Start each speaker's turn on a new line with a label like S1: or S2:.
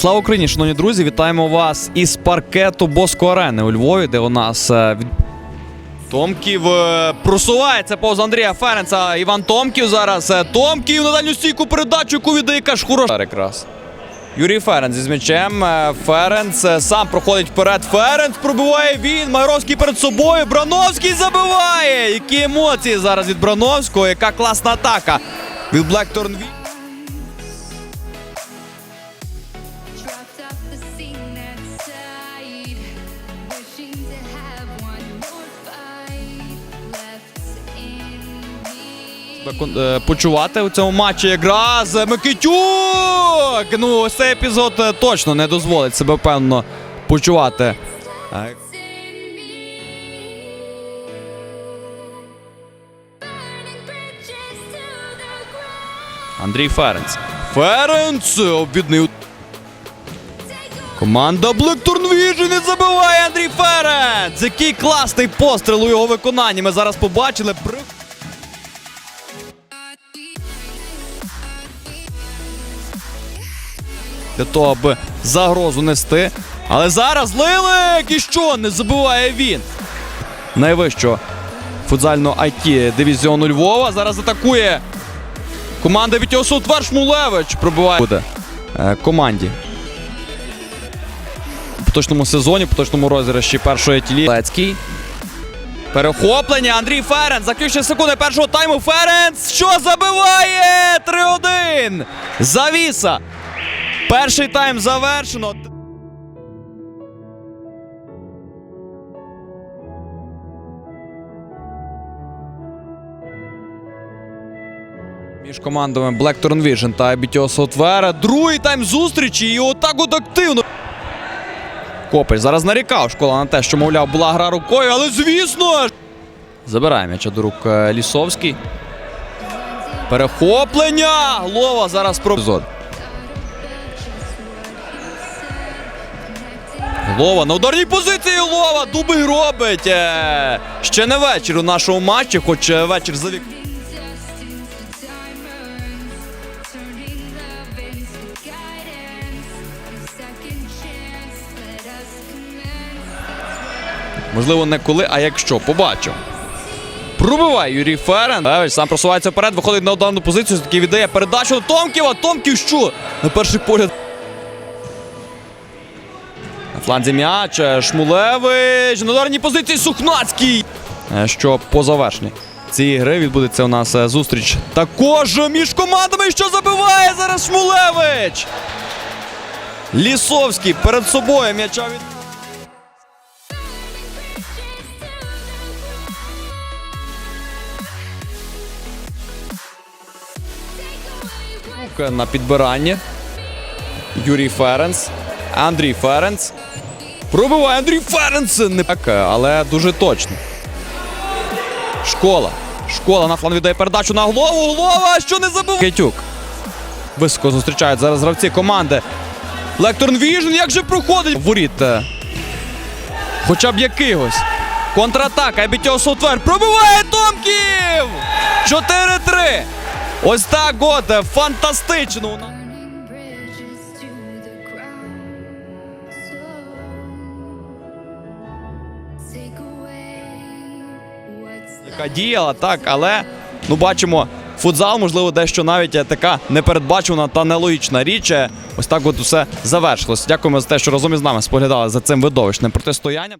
S1: Слава Україні, шановні друзі! Вітаємо вас із паркету Боско Арени у Львові, де у нас е. Томків е, просувається повз Андрія Ференца. Іван Томків зараз. е, Томків на дальню стійку передачу, яку віддає Каш хороша. Якраз. Юрій Ференц із м'ячем. Ференц сам проходить вперед. Ференц пробиває він. Майровський перед собою. Брановський забиває. Які емоції зараз від Брановського. Яка класна атака від Блекторн почувати у цьому матчі якраз Микитюк! Ну, ось цей епізод е, точно не дозволить себе впевнено почувати. Е. Андрій Ференц. Ференц обвідний. Команда Vision не забиває Андрій Ференц! Який класний постріл у його виконанні. Ми зараз побачили. Для того, аби загрозу нести. Але зараз Лилик! І що? Не забиває він. Найвищого футзального IT дивізіону Львова. Зараз атакує Команда Вітіосу Твер Шмулевич пробиває буде е, команді. У поточному сезоні, поточному розіграші першої тілі. Лецький. Перехоплення. Андрій Ференц. Заключні секунди першого тайму. Ференц. Що забиває? 3-1. Завіса. Перший тайм завершено. Між командами Blackthorn Vision та BTO Software. Другий тайм зустрічі і отак от активно. Копич зараз нарікав школа на те, що, мовляв, була гра рукою, але звісно. Забирає м'яча до рук е, Лісовський. Перехоплення! Глова зараз про Глова на ударній позиції Глова. Дубий робить. Е, Ще не вечір у нашому матчі, хоч е, вечір за вік. Можливо, не коли, а якщо. Побачимо. Пробиває Юрій Ферен. Сам просувається вперед, виходить на ударну позицію, таки віддає передачу Томківа. Томків що? На перший погляд. Фланзі м'яч. е, Шмулевич. На ударній позиції Сухнацький. Е, Що по завершенні цієї гри відбудеться у нас е, зустріч також між командами, що забиває зараз Шмулевич. Лісовський перед собою м'яча від. на підбиранні. Юрій Ференц. Андрій Ференц. Пробиває Андрій Ференц. Не так, але дуже точно. Школа. Школа на фланг віддає передачу на голову. Голова, що не забив. Кетюк. Високо зустрічають зараз гравці команди. Лекторн Віжн, як же проходить? Воріт. е, Хоча б якихось. Контратака. Бітьо Сотвер пробиває Томків! 4-3. Ось так от. е, Фантастично. Яка діяла, так, але ну бачимо, футзал, можливо, дещо навіть е, така непередбачувана та нелогічна річ. Е, Ось так от усе завершилось. Дякуємо за те, що разом із нами споглядали за цим видовищним протистоянням.